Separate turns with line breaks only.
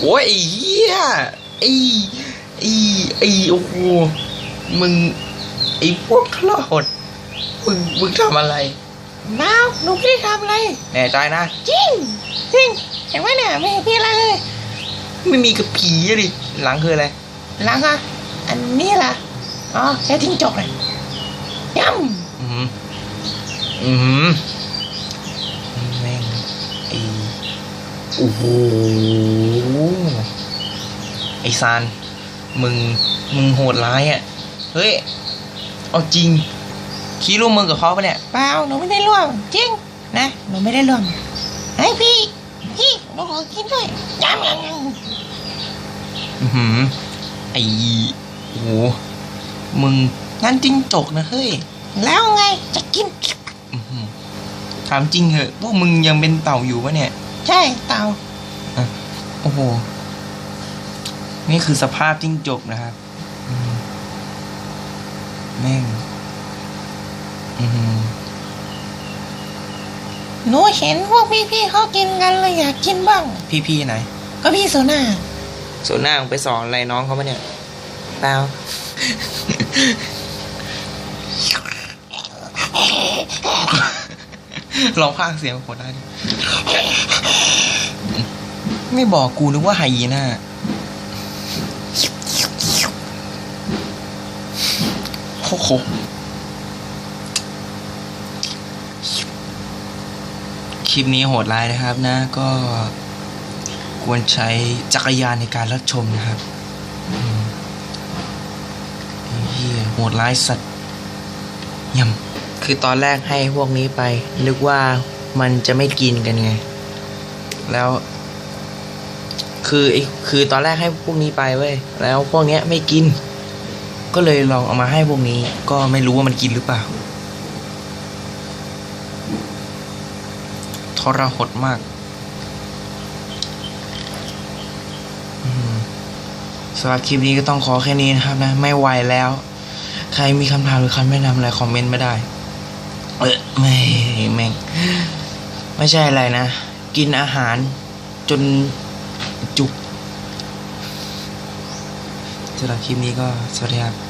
โอ้ยไอ้เหี้ยไอ้ไอ้ไอ้โอ้โหมึงไอ้พวกทรหดมึงมึงทำอะไร
เปล่าหนูไม่ได้ทำอะไร
แน่ใจนะ
จริงจริงเห็นไหมเนี่ยไม่เห็นมีอะไรเลย
ไม่มีกับผีอะดิหลังคืออะไร
หลังอะอันนี้ล่ะอ๋อแค่ทิ้งจกเลยย่
อืมอืม โอ้โหไอซานมึงมึงโหดร้ายอะ เฮ้ย เอาจริง คิดร่วมมือกับเขาปะเนี่ย
เปล่าหนูไม่ได้ร่วม จริง นะหนูไม่ได้ร่วมไอ้พี่ พี่หนูขอกินด้วยย่ำย่ำย่
อือหือไอ้โอ้โหมึงงั้นจริงจกนะเฮ้ย
แล้วไงจะกิน
อื้อหือถามจริงเหอะพวกมึงยังเป็นเต่าอยู่ปะเนี่ย
ใช่เต่า
โอ้โห นี่คือสภาพจิ้งจกนะครับอืมแม่งอือหือ
หนูเห็นพวกพี่ๆเขากินกันเลยอยากกินบ้าง
พี่ๆไหน
ก็พี่โซน่า
ส่วนหน้ามึงไปสอนอะไรน้องเขาปะเนี่ยเปล่า ลองพากเสียงคนได้ดิไม่บอกกูนึกว่าไฮยีน่าโอ้โหคลิปนี้โหดร้ายนะครับนะ ก็ควรใช้จักรยานในการรับชมนะครับเฮียโหดร้ายสัตว์ยำ คือตอนแรกให้พวกนี้ไป นึกว่ามันจะไม่กินกันไง แล้ว คือไอ้คือตอนแรกให้พวกนี้ไปเว้ยแล้วพวกเนี้ยไม่กิน ก็เลยลองเอามาให้พวกนี้ ก็ไม่รู้ว่ามันกินหรือเปล่าทรหดมากสำหรับคลิปนี้ก็ต้องขอแค่นี้นะครับนะ ไม่ไหวแล้ว ใครมีคำถามหรือคำแนะนำอะไรคอมเมนต์ไม่ได้ เออไม่แม่งไม่ใช่อะไรนะ กินอาหารจนจุกสำหรับคลิปนี้ก็สวัสดีครับ